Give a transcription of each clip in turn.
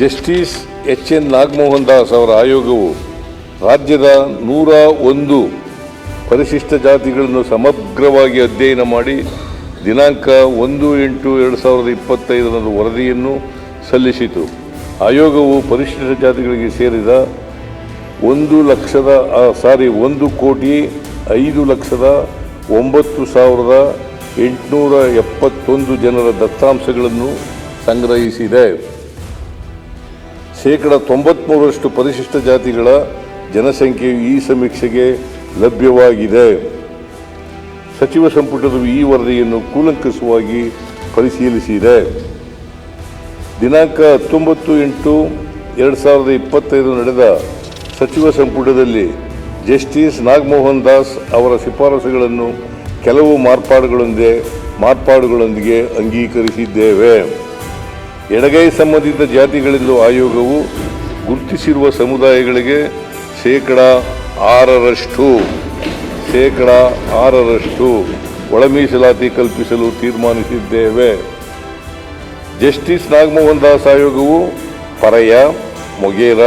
Justice H N Nagamohan Das ಅವರ ಆಯೋಗವು ರಾಜ್ಯದ ನೂರ ಒಂದು ಪರಿಶಿಷ್ಟ ಜಾತಿಗಳನ್ನು ಸಮಗ್ರವಾಗಿ ಅಧ್ಯಯನ ಮಾಡಿ ದಿನಾಂಕ ಒಂದು ಎಂಟು ಎರಡು ಸಾವಿರದ ಇಪ್ಪತ್ತೈದರಂದು ವರದಿಯನ್ನು ಸಲ್ಲಿಸಿತು. ಆಯೋಗವು ಪರಿಶಿಷ್ಟ ಜಾತಿಗಳಿಗೆ ಸೇರಿದ ಒಂದು ಲಕ್ಷದ ಸಾರಿ, ಒಂದು ಕೋಟಿ ಐದು ಲಕ್ಷದ ಒಂಬತ್ತು ಸಾವಿರದ ಎಂಟುನೂರ ಎಪ್ಪತ್ತೊಂದು ಜನರ ದತ್ತಾಂಶಗಳನ್ನು ಸಂಗ್ರಹಿಸಿದೆ. ಶೇಕಡ ತೊಂಬತ್ಮೂರರಷ್ಟು ಪರಿಶಿಷ್ಟ ಜಾತಿಗಳ ಜನಸಂಖ್ಯೆಯು ಈ ಸಮೀಕ್ಷೆಗೆ ಲಭ್ಯವಾಗಿದೆ. ಸಚಿವ ಸಂಪುಟದ ಈ ವರದಿಯನ್ನು ಕೂಲಂಕಷವಾಗಿ ಪರಿಶೀಲಿಸಿದೆ. ದಿನಾಂಕ ಹತ್ತೊಂಬತ್ತು ಎಂಟು ಎರಡು ಸಾವಿರದ ಇಪ್ಪತ್ತೈದು ನಡೆದ ಸಚಿವ ಸಂಪುಟದಲ್ಲಿ ಜಸ್ಟಿಸ್ ನಾಗಮೋಹನ್ ದಾಸ್ ಅವರ ಶಿಫಾರಸುಗಳನ್ನು ಕೆಲವು ಮಾರ್ಪಾಡುಗಳೊಂದಿಗೆ ಮಾರ್ಪಾಡುಗಳೊಂದಿಗೆ ಅಂಗೀಕರಿಸಿದ್ದೇವೆ. ಎಡಗೈ ಸಂಬಂಧಿತ ಜಾತಿಗಳೆಂದು ಆಯೋಗವು ಗುರುತಿಸಿರುವ ಸಮುದಾಯಗಳಿಗೆ ಶೇಕಡ ಆರರಷ್ಟು ಶೇಕಡ ಆರರಷ್ಟು ಒಳ ಮೀಸಲಾತಿ ಕಲ್ಪಿಸಲು ತೀರ್ಮಾನಿಸಿದ್ದೇವೆ. ಜಸ್ಟಿಸ್ ನಾಗಮೋಹನ್ ದಾಸ್ ಆಯೋಗವು ಪರಯ, ಮೊಗೇರ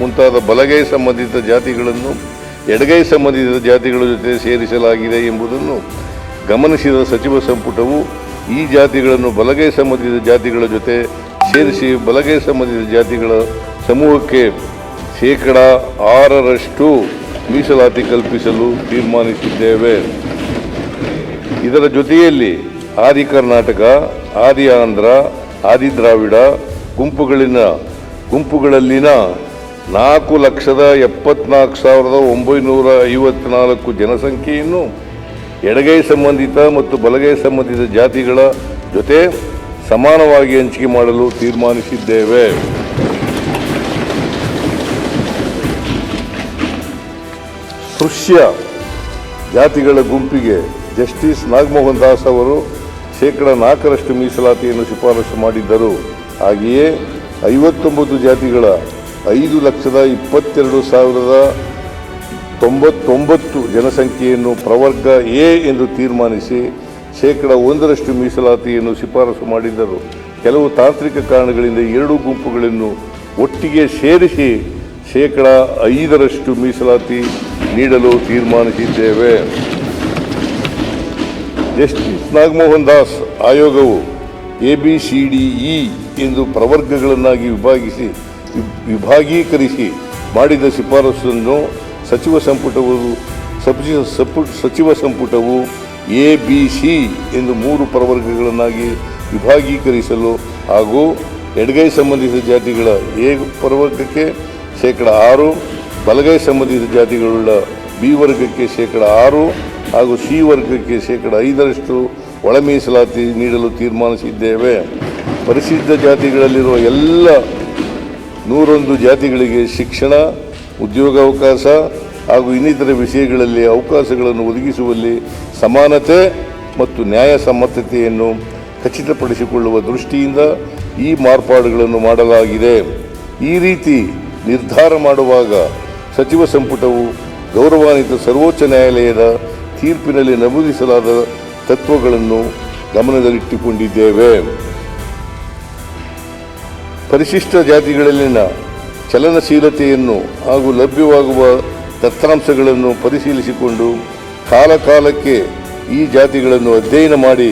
ಮುಂತಾದ ಬಲಗೈ ಸಂಬಂಧಿತ ಜಾತಿಗಳನ್ನು ಎಡಗೈ ಸಂಬಂಧಿತ ಜಾತಿಗಳ ಜೊತೆ ಸೇರಿಸಲಾಗಿದೆ ಎಂಬುದನ್ನು ಗಮನಿಸಿದ ಸಚಿವ ಸಂಪುಟವು ಈ ಜಾತಿಗಳನ್ನು ಬಲಗೈ ಸಂಬಂಧಿತ ಜಾತಿಗಳ ಜೊತೆ ಸೇರಿಸಿ ಬಲಗೈ ಸಂಬಂಧಿತ ಜಾತಿಗಳ ಸಮೂಹಕ್ಕೆ ಶೇಕಡ ಆರರಷ್ಟು ಮೀಸಲಾತಿ ಕಲ್ಪಿಸಲು ತೀರ್ಮಾನಿಸಿದ್ದೇವೆ. ಇದರ ಜೊತೆಯಲ್ಲಿ ಆದಿ ಕರ್ನಾಟಕ, ಆದಿ ಆಂಧ್ರ, ಆದಿ ದ್ರಾವಿಡ ಗುಂಪುಗಳಿನ, ಗುಂಪುಗಳಲ್ಲಿನ ನಾಲ್ಕು ಲಕ್ಷದ ಎಪ್ಪತ್ನಾಲ್ಕು ಸಾವಿರದ ಒಂಬೈನೂರ ಐವತ್ನಾಲ್ಕು ಜನಸಂಖ್ಯೆಯನ್ನು ಎಡಗೈ ಸಂಬಂಧಿತ ಮತ್ತು ಬಲಗೈ ಸಂಬಂಧಿತ ಜಾತಿಗಳ ಜೊತೆ ಸಮಾನವಾಗಿ ಹಂಚಿಕೆ ಮಾಡಲು ತೀರ್ಮಾನಿಸಿದ್ದೇವೆ. ಸ್ಪೃಶ್ಯ ಜಾತಿಗಳ ಗುಂಪಿಗೆ ಜಸ್ಟಿಸ್ ನಾಗಮೋಹನ್ ದಾಸ್ ಅವರು ಶೇಕಡ ನಾಲ್ಕರಷ್ಟು ಮೀಸಲಾತಿಯನ್ನು ಶಿಫಾರಸು ಮಾಡಿದ್ದರು. ಹಾಗೆಯೇ ಐವತ್ತೊಂಬತ್ತು ಜಾತಿಗಳ ಐದು ಲಕ್ಷದ ಇಪ್ಪತ್ತೆರಡು ಸಾವಿರದ ತೊಂಬತ್ತೊಂಬತ್ತು ಜನಸಂಖ್ಯೆಯನ್ನು ಪ್ರವರ್ಗ ಎ ಎಂದು ತೀರ್ಮಾನಿಸಿ ಶೇಕಡ ಒಂದರಷ್ಟು ಮೀಸಲಾತಿಯನ್ನು ಶಿಫಾರಸು ಮಾಡಿದ್ದರು. ಕೆಲವು ತಾಂತ್ರಿಕ ಕಾರಣಗಳಿಂದ ಎರಡು ಗುಂಪುಗಳನ್ನು ಒಟ್ಟಿಗೆ ಸೇರಿಸಿ ಶೇಕಡ ಐದರಷ್ಟು ಮೀಸಲಾತಿ ನೀಡಲು ತೀರ್ಮಾನಿಸಿದ್ದೇವೆ. ಜಸ್ಟಿಸ್ ನಾಗಮೋಹನ್ ದಾಸ್ ಆಯೋಗವು A B C D E ಎಂದು ಪ್ರವರ್ಗಗಳನ್ನಾಗಿ ವಿಭಾಗಿಸಿ ವಿಭಾಗೀಕರಿಸಿ ಮಾಡಿದ ಶಿಫಾರಸನ್ನು ಸಚಿವ ಸಂಪುಟವು ಸಚಿವ ಸಚಿವ ಸಂಪುಟವು ಎ, ಬಿ, ಸಿ ಎಂದು ಮೂರು ಪ್ರವರ್ಗಗಳನ್ನಾಗಿ ವಿಭಾಗೀಕರಿಸಲು ಹಾಗೂ ಎಡಗೈ ಸಂಬಂಧಿತ ಜಾತಿಗಳ ಎ ಪ್ರವರ್ಗಕ್ಕೆ ಶೇಕಡ ಆರು, ಬಲಗೈ ಸಂಬಂಧಿಸಿದ ಜಾತಿಗಳುಳ್ಳ ಬಿ ವರ್ಗಕ್ಕೆ ಶೇಕಡ ಆರು ಹಾಗೂ ಸಿ ವರ್ಗಕ್ಕೆ ಶೇಕಡ ಐದರಷ್ಟು ಒಳ ಮೀಸಲಾತಿ ನೀಡಲು ತೀರ್ಮಾನಿಸಿದ್ದೇವೆ. ಪರಿಶಿಷ್ಟ ಜಾತಿಗಳಲ್ಲಿರುವ ಎಲ್ಲ ನೂರೊಂದು ಜಾತಿಗಳಿಗೆ ಶಿಕ್ಷಣ ಉದ್ಯೋಗಾವಕಾಶ ಹಾಗೂ ಇನ್ನಿತರ ವಿಷಯಗಳಲ್ಲಿ ಅವಕಾಶಗಳನ್ನು ಒದಗಿಸುವಲ್ಲಿ ಸಮಾನತೆ ಮತ್ತು ನ್ಯಾಯಸಮ್ಮತತೆಯನ್ನು ಖಚಿತಪಡಿಸಿಕೊಳ್ಳುವ ದೃಷ್ಟಿಯಿಂದ ಈ ಮಾರ್ಪಾಡುಗಳನ್ನು ಮಾಡಲಾಗಿದೆ. ಈ ರೀತಿ ನಿರ್ಧಾರ ಮಾಡುವಾಗ ಸಚಿವ ಸಂಪುಟವು ಗೌರವಾನ್ವಿತ ಸರ್ವೋಚ್ಚ ನ್ಯಾಯಾಲಯದ ತೀರ್ಪಿನಲ್ಲಿ ನಮೂದಿಸಲಾದ ತತ್ವಗಳನ್ನು ಗಮನದಲ್ಲಿಟ್ಟುಕೊಂಡಿದ್ದೇವೆ. ಪರಿಶಿಷ್ಟ ಜಾತಿಗಳಲ್ಲಿನ ಚಲನಶೀಲತೆಯನ್ನು ಹಾಗೂ ಲಭ್ಯವಾಗುವ ದತ್ತಾಂಶಗಳನ್ನು ಪರಿಶೀಲಿಸಿಕೊಂಡು ಕಾಲಕಾಲಕ್ಕೆ ಈ ಜಾತಿಗಳನ್ನು ಅಧ್ಯಯನ ಮಾಡಿ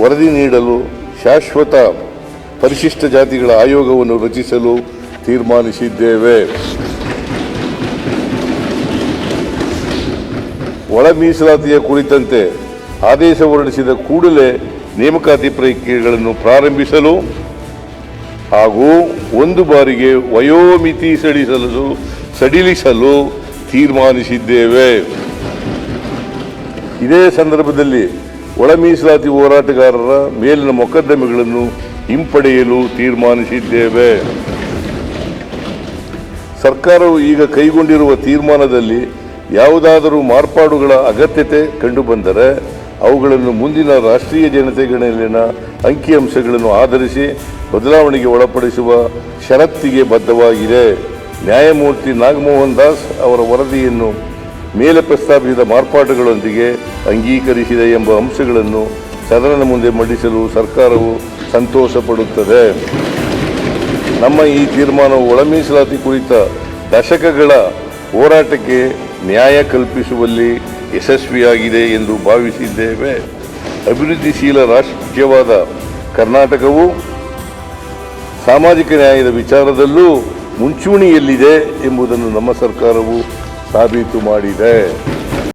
ವರದಿ ನೀಡಲು ಶಾಶ್ವತ ಪರಿಶಿಷ್ಟ ಜಾತಿಗಳ ಆಯೋಗವನ್ನು ರಚಿಸಲು ತೀರ್ಮಾನಿಸಿದ್ದೇವೆ. ಒಳ ಮೀಸಲಾತಿಯ ಕುರಿತಂತೆ ಆದೇಶ ಹೊರಡಿಸಿದ ಕೂಡಲೇ ನೇಮಕಾತಿ ಪ್ರಕ್ರಿಯೆಗಳನ್ನು ಪ್ರಾರಂಭಿಸಲು ಹಾಗೂ ಒಂದು ಬಾರಿಗೆ ವಯೋಮಿತಿ ಸಡಿಸಲು, ಸಡಿಲಿಸಲು ತೀರ್ಮಾನಿಸಿದ್ದೇವೆ. ಇದೇ ಸಂದರ್ಭದಲ್ಲಿ ಒಳ ಮೀಸಲಾತಿ ಹೋರಾಟಗಾರರ ಮೇಲಿನ ಮೊಕದ್ದಮೆಗಳನ್ನು ಹಿಂಪಡೆಯಲು ತೀರ್ಮಾನಿಸಿದ್ದೇವೆ. ಸರ್ಕಾರವು ಈಗ ಕೈಗೊಂಡಿರುವ ತೀರ್ಮಾನದಲ್ಲಿ ಯಾವುದಾದರೂ ಮಾರ್ಪಾಡುಗಳ ಅಗತ್ಯತೆ ಕಂಡುಬಂದರೆ ಅವುಗಳನ್ನು ಮುಂದಿನ ರಾಷ್ಟ್ರೀಯ ಜನತೆ ಜನತೆಗಳಲ್ಲಿನ ಅಂಕಿಅಂಶಗಳನ್ನು ಆಧರಿಸಿ ಬದಲಾವಣೆಗೆ ಒಳಪಡಿಸುವ ಷರತ್ತಿಗೆ ಬದ್ಧವಾಗಿದೆ. ನ್ಯಾಯಮೂರ್ತಿ ನಾಗಮೋಹನ್ ದಾಸ್ ಅವರ ವರದಿಯನ್ನು ಮೇಲೆ ಪ್ರಸ್ತಾಪಿಸಿದ ಮಾರ್ಪಾಟುಗಳೊಂದಿಗೆ ಅಂಗೀಕರಿಸಿದೆ ಎಂಬ ಅಂಶಗಳನ್ನು ಸದನದ ಮುಂದೆ ಮಂಡಿಸಲು ಸರ್ಕಾರವು ಸಂತೋಷ ಪಡುತ್ತದೆ ನಮ್ಮ ಈ ತೀರ್ಮಾನವು ಒಳ ಮೀಸಲಾತಿ ಕುರಿತ ದಶಕಗಳ ಹೋರಾಟಕ್ಕೆ ನ್ಯಾಯ ಕಲ್ಪಿಸುವಲ್ಲಿ ಯಶಸ್ವಿಯಾಗಿದೆ ಎಂದು ಭಾವಿಸಿದ್ದೇವೆ. ಅಭಿವೃದ್ಧಿಶೀಲ ರಾಷ್ಟ್ರವಾದ ಕರ್ನಾಟಕವು ಸಾಮಾಜಿಕ ನ್ಯಾಯದ ವಿಚಾರದಲ್ಲೂ ಮುಂಚೂಣಿಯಲ್ಲಿದೆ ಎಂಬುದನ್ನು ನಮ್ಮ ಸರ್ಕಾರವು ಸಾಬೀತು ಮಾಡಿದೆ.